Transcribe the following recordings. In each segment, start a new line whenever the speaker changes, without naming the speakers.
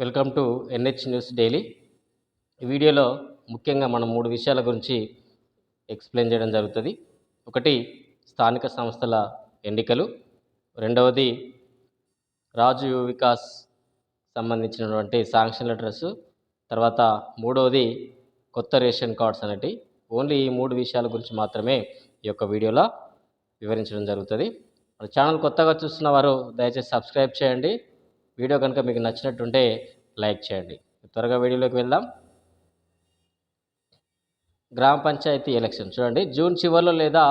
Welcome to NH news daily. ఈ వీడియోలో ముఖ్యంగా మనం మూడు విషయాల గురించి ఎక్స్ప్లెయిన్ చేయడం జరుగుతుంది. ఒకటి స్థానిక సంస్థల ఎన్నికలు. రెండవది రాజు వికాస్ సంబంధించినటువంటి శాంక్షన్ లెటర్స్ తర్వాత మూడవది కొత్త రేషన్ కార్డ్స్ అనేటి. ఓన్లీ ఈ మూడు విషయాల గురించి మాత్రమే ఈ యొక్క వీడియోలో వివరించడం జరుగుతుంది. మన ఛానల్ కొత్తగా చూస్తున్న వారు దయచేసి సబ్స్క్రైబ్ చేయండి. వీడియో కనుక మీకు నచ్చినట్టుంటే లైక్ చేయండి. త్వరగా వీడియోలోకి వెళ్దాం. గ్రామ పంచాయతీ ఎలక్షన్. చూడండి జూన్ చివరిలో లేదా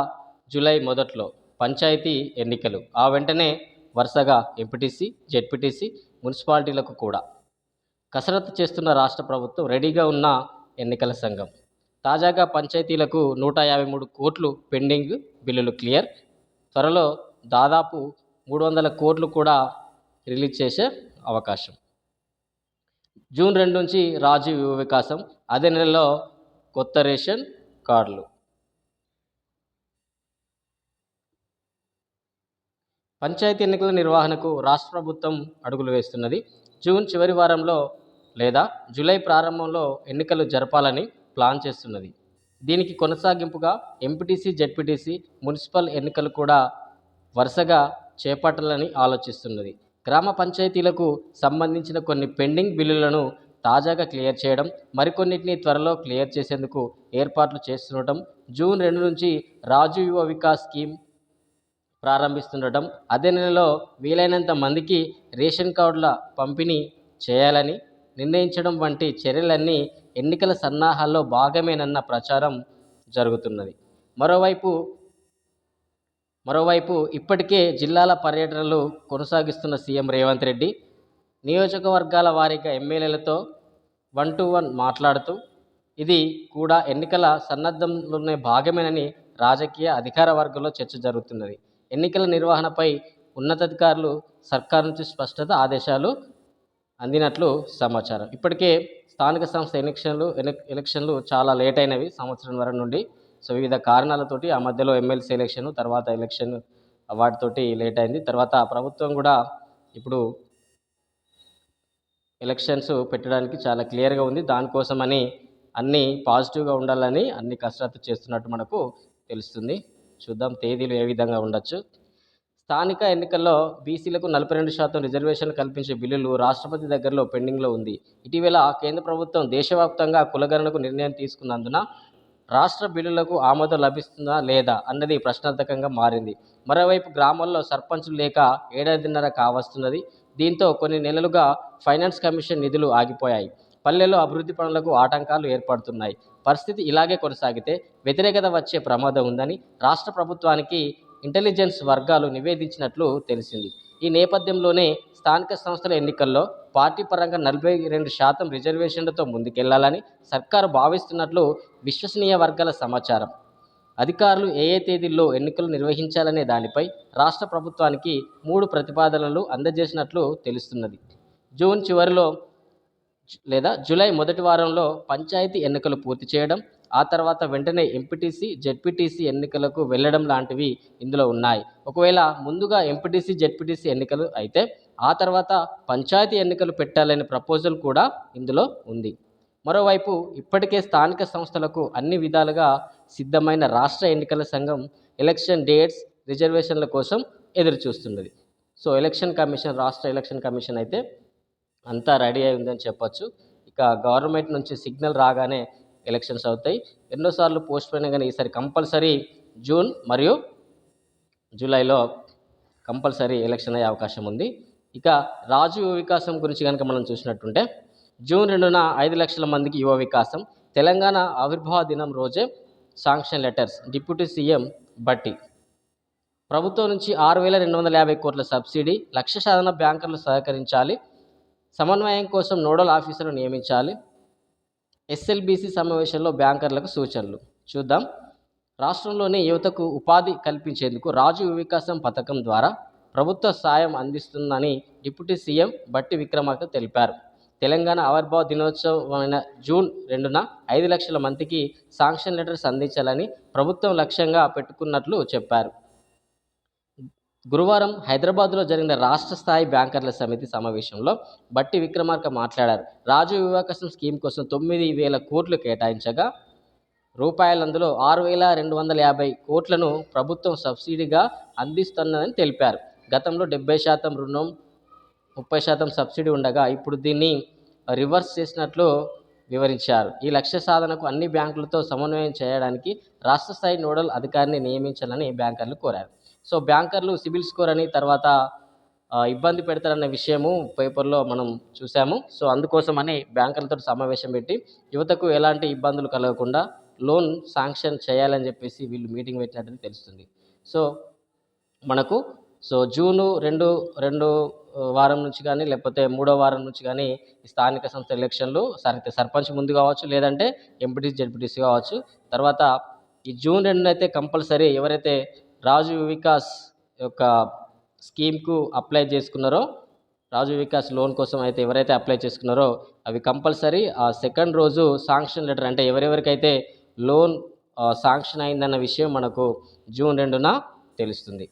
జూలై మొదట్లో పంచాయతీ ఎన్నికలు. ఆ వెంటనే వరుసగా ఎంపీటీసీ జెడ్పీటీసీ మున్సిపాలిటీలకు కూడా కసరత్తు చేస్తున్న రాష్ట్ర ప్రభుత్వం రెడీగా ఉన్న ఎన్నికల సంఘం. తాజాగా పంచాయతీలకు నూట యాభై మూడు కోట్లు పెండింగ్ బిల్లులు క్లియర్. త్వరలో దాదాపు మూడు వందల కోట్లు కూడా రిలీజ్ చేసే అవకాశం. జూన్ రెండు నుంచి రాజు యువ వికాసం అదే నెలలో కొత్త రేషన్ కార్డులు. పంచాయతీ ఎన్నికల నిర్వహణకు రాష్ట్ర ప్రభుత్వం అడుగులు వేస్తున్నది. జూన్ చివరి వారంలో లేదా జూలై ప్రారంభంలో ఎన్నికలు జరపాలని ప్లాన్ చేస్తున్నది. దీనికి కొనసాగింపుగా ఎంపీటీసీ జెడ్పీటీసీ మున్సిపల్ ఎన్నికలు కూడా వరుసగా చేపట్టాలని ఆలోచిస్తున్నది. గ్రామ పంచాయతీలకు సంబంధించిన కొన్ని పెండింగ్ బిల్లులను తాజాగా క్లియర్ చేయడం మరికొన్నిటిని త్వరలో క్లియర్ చేసేందుకు ఏర్పాట్లు చేస్తుండటం జూన్ రెండు నుంచి రాజు యువ వికాస్ స్కీమ్ ప్రారంభిస్తుండటం అదే నెలలో వీలైనంత మందికి రేషన్ కార్డుల పంపిణీ చేయాలని నిర్ణయించడం వంటి చర్యలన్నీ ఎన్నికల సన్నాహాల్లో భాగమేనన్న ప్రచారం జరుగుతున్నది. మరోవైపు మరోవైపు ఇప్పటికే జిల్లాల పర్యటనలు కొనసాగిస్తున్న సీఎం రేవంత్ రెడ్డి నియోజకవర్గాల వారీగా ఎమ్మెల్యేలతో వన్ టు వన్ మాట్లాడుతూ ఇది కూడా ఎన్నికల సన్నద్ధంలోనే భాగమేనని రాజకీయ అధికార వర్గంలో చర్చ జరుగుతున్నది. ఎన్నికల నిర్వహణపై ఉన్నతాధికారులు సర్కారు నుంచి స్పష్టత ఆదేశాలు అందినట్లు సమాచారం. ఇప్పటికే స్థానిక సంస్థ ఎలక్షన్లు ఎలక్షన్లు చాలా లేట్ అయినవి సంవత్సరం వరకు నుండి. సో వివిధ కారణాలతోటి ఆ మధ్యలో ఎమ్మెల్సీ ఎలక్షన్ తర్వాత ఎలక్షన్ వాటితోటి లేట్ అయింది. తర్వాత ప్రభుత్వం కూడా ఇప్పుడు ఎలక్షన్స్ పెట్టడానికి చాలా క్లియర్గా ఉంది. దానికోసమని అన్ని పాజిటివ్గా ఉండాలని అన్ని కసరత్తు చేస్తున్నట్టు మనకు తెలుస్తుంది. చూద్దాం తేదీలు ఏ విధంగా ఉండొచ్చు. స్థానిక ఎన్నికల్లో బీసీలకు నలభై రెండు శాతం రిజర్వేషన్లు కల్పించే బిల్లులు రాష్ట్రపతి దగ్గరలో పెండింగ్లో ఉంది. ఇటీవల కేంద్ర ప్రభుత్వం దేశవ్యాప్తంగా కులగణనకు నిర్ణయం తీసుకున్నందున రాష్ట్ర బిల్లులకు ఆమోదం లభిస్తుందా లేదా అన్నది ప్రశ్నార్థకంగా మారింది. మరోవైపు గ్రామాల్లో సర్పంచులు లేక ఏడాదిన్నర కావస్తున్నది. దీంతో కొన్ని నెలలుగా ఫైనాన్స్ కమిషన్ నిధులు ఆగిపోయాయి. పల్లెల్లో అభివృద్ధి పనులకు ఆటంకాలు ఏర్పడుతున్నాయి. పరిస్థితి ఇలాగే కొనసాగితే వ్యతిరేకత వచ్చే ప్రమాదం ఉందని రాష్ట్ర ప్రభుత్వానికి ఇంటెలిజెన్స్ వర్గాలు నివేదించినట్లు తెలిసింది. ఈ నేపథ్యంలోనే స్థానిక సంస్థల ఎన్నికల్లో పార్టీ పరంగా నలభై రెండు శాతం రిజర్వేషన్లతో ముందుకెళ్ళాలని సర్కారు భావిస్తున్నట్లు విశ్వసనీయ వర్గాల సమాచారం. అధికారులు ఏ ఏ తేదీల్లో ఎన్నికలు నిర్వహించాలనే దానిపై రాష్ట్ర ప్రభుత్వానికి మూడు ప్రతిపాదనలు అందజేసినట్లు తెలుస్తున్నది. జూన్ చివరిలో లేదా జూలై మొదటి వారంలో పంచాయతీ ఎన్నికలు పూర్తి చేయడం ఆ తర్వాత వెంటనే ఎంపీటీసీ జెడ్పీటీసీ ఎన్నికలకు వెళ్ళడం లాంటివి ఇందులో ఉన్నాయి. ఒకవేళ ముందుగా ఎంపీటీసీ జెడ్పీటీసీ ఎన్నికలు అయితే ఆ తర్వాత పంచాయతీ ఎన్నికలు పెట్టాలనే ప్రపోజల్ కూడా ఇందులో ఉంది. మరోవైపు ఇప్పటికే స్థానిక సంస్థలకు అన్ని విధాలుగా సిద్ధమైన రాష్ట్ర ఎన్నికల సంఘం ఎలక్షన్ డేట్స్ రిజర్వేషన్ల కోసం ఎదురుచూస్తున్నది. సో ఎలక్షన్ కమిషన్ రాష్ట్ర ఎలక్షన్ కమిషన్ అయితే అంతా రెడీ అయి ఉందని చెప్పొచ్చు. ఇక గవర్నమెంట్ నుంచి సిగ్నల్ రాగానే ఎలక్షన్స్ అవుతాయి. ఎన్నోసార్లు పోస్ట్ పోయినా కానీ ఈసారి కంపల్సరీ జూన్ మరియు జూలైలో కంపల్సరీ ఎలక్షన్ అయ్యే అవకాశం ఉంది. ఇక రాజు యువ వికాసం గురించి కనుక మనం చూసినట్టుంటే జూన్ రెండున ఐదు లక్షల మందికి యువ వికాసం తెలంగాణ ఆవిర్భావ దినం రోజే శాంక్షన్ లెటర్స్ డిప్యూటీ సీఎం బట్టి. ప్రభుత్వం నుంచి ఆరు వేల రెండు వందల యాభై కోట్ల సబ్సిడీ లక్ష సాధన బ్యాంకర్లు సహకరించాలి సమన్వయం కోసం నోడల్ ఆఫీసర్ను నియమించాలి ఎస్ఎల్బీసీ సమావేశంలో బ్యాంకర్లకు సూచనలు. చూద్దాం. రాష్ట్రంలోని యువతకు ఉపాధి కల్పించేందుకు రాజు వికాసం పథకం ద్వారా ప్రభుత్వ సాయం అందిస్తుందని డిప్యూటీ సీఎం బట్టి విక్రమార్క తెలిపారు. తెలంగాణ ఆవిర్భావ దినోత్సవమైన జూన్ రెండున ఐదు లక్షల మందికి శాంక్షన్ లెటర్స్ అందించాలని ప్రభుత్వం లక్ష్యంగా పెట్టుకున్నట్లు చెప్పారు. గురువారం హైదరాబాద్లో జరిగిన రాష్ట్ర స్థాయి బ్యాంకర్ల సమితి సమావేశంలో బట్టి విక్రమార్క మాట్లాడారు. రాజు వివాకసం స్కీమ్ కోసం తొమ్మిది వేల కోట్లు కేటాయించగా రూపాయలు అందులో ఆరు వేల రెండు వందల యాభై కోట్లను ప్రభుత్వం సబ్సిడీగా అందిస్తున్నదని తెలిపారు. గతంలో డెబ్బై శాతం రుణం ముప్పై శాతం సబ్సిడీ ఉండగా ఇప్పుడు దీన్ని రివర్స్ చేసినట్లు వివరించారు. ఈ లక్ష్య సాధనకు అన్ని బ్యాంకులతో సమన్వయం చేయడానికి రాష్ట్ర స్థాయి నోడల్ అధికారిని నియమించాలని బ్యాంకర్లు కోరారు. సో బ్యాంకర్లు సిబిల్ స్కోర్ అని తర్వాత ఇబ్బంది పెడతారన్న విషయము పేపర్లో మనం చూసాము. సో అందుకోసమని బ్యాంకర్లతో సమావేశం పెట్టి యువతకు ఎలాంటి ఇబ్బందులు కలగకుండా లోన్ శాంక్షన్ చేయాలని చెప్పేసి వీళ్ళు మీటింగ్ పెట్టినట్టు తెలుస్తుంది. సో మనకు సో జూను రెండు రెండు వారం నుంచి కానీ లేకపోతే మూడో వారం నుంచి కానీ స్థానిక సంస్థ ఎలక్షన్లు సరైతే సర్పంచ్ ముందు కావచ్చు లేదంటే ఎంపీటీసీ జడ్పీటీసీ కావచ్చు. తర్వాత ఈ జూన్ రెండున అయితే కంపల్సరీ ఎవరైతే రాజు వికాస్ యొక్క స్కీమ్కు అప్లై చేసుకున్నారో రాజు వికాస్ లోన్ కోసం అయితే ఎవరైతే అప్లై చేసుకున్నారో అవి కంపల్సరీ. ఆ సెకండ్ రోజు శాంక్షన్ లెటర్ అంటే ఎవరెవరికైతే లోన్ శాంక్షన్ అయిందన్న విషయం మనకు జూన్ రెండున తెలుస్తుంది.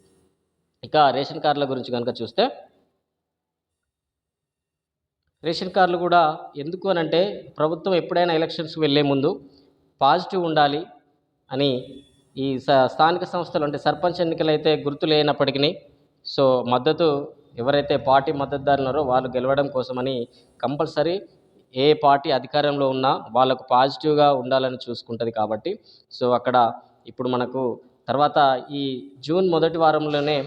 ఇక రేషన్ కార్డుల గురించి కనుక చూస్తే రేషన్ కార్డులు కూడా ఎందుకు అని అంటే ప్రభుత్వం ఎప్పుడైనా ఎలక్షన్స్కి వెళ్ళే ముందు పాజిటివ్ ఉండాలి అని ఈ స- స్థానిక సంస్థలు అంటే సర్పంచ్ ఎన్నికలు అయితే గుర్తు లేనప్పటికీ సో మద్దతు ఎవరైతే పార్టీ మద్దతుదారున్నారో వాళ్ళు గెలవడం కోసమని కంపల్సరీ ఏ పార్టీ అధికారంలో ఉన్నా వాళ్ళకు పాజిటివ్గా ఉండాలని చూసుకుంటుంది కాబట్టి. సో అక్కడ ఇప్పుడు మనకు తర్వాత ఈ జూన్ మొదటి వారంలోనే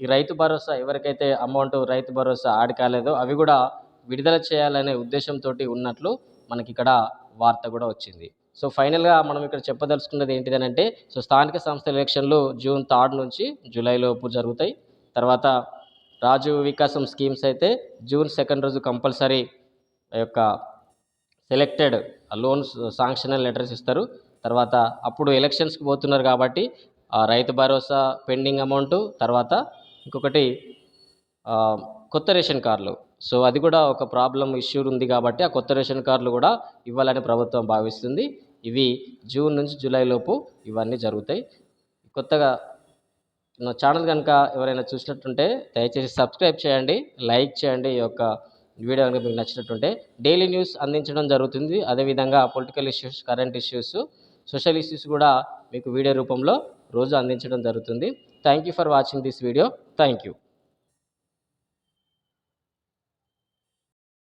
ఈ రైతు భరోసా ఎవరికైతే అమౌంట్ రైతు భరోసా ఆడి కాలేదో అవి కూడా విడుదల చేయాలనే ఉద్దేశంతో ఉన్నట్లు మనకి ఇక్కడ వార్త కూడా వచ్చింది. సో ఫైనల్గా మనం ఇక్కడ చెప్పదలుచుకున్నది ఏంటిదనంటే సో స్థానిక సంస్థల ఎలక్షన్లు జూన్ థర్డ్ నుంచి జూలైలోపు జరుగుతాయి. తర్వాత రాజు వికాసం స్కీమ్స్ అయితే జూన్ సెకండ్ రోజు కంపల్సరీ ఆ యొక్క సెలెక్టెడ్ లోన్స్ శాంక్షన్ లెటర్స్ ఇస్తారు. తర్వాత అప్పుడు ఎలక్షన్స్కి పోతున్నారు కాబట్టి ఆ రైతు భరోసా పెండింగ్ అమౌంట్ తర్వాత ఇంకొకటి కొత్త రేషన్ కార్డులు. సో అది కూడా ఒక ప్రాబ్లం ఇష్యూ ఉంది కాబట్టి ఆ కొత్త రేషన్ కార్డులు కూడా ఇవ్వాలని ప్రభుత్వం భావిస్తుంది. ఇవి జూన్ నుంచి జూలై లోపు ఇవన్నీ జరుగుతాయి. కొత్తగా నా ఛానల్ కనుక ఎవరైనా చూసినట్టుంటే దయచేసి సబ్స్క్రైబ్ చేయండి లైక్ చేయండి ఈ యొక్క వీడియో కనుక మీకు నచ్చినట్టుంటే డైలీ న్యూస్ అందించడం జరుగుతుంది. అదేవిధంగా political issues current issues social issues కూడా మీకు వీడియో రూపంలో రోజు అందించడం జరుగుతుంది. Thank you for watching this video. Thank you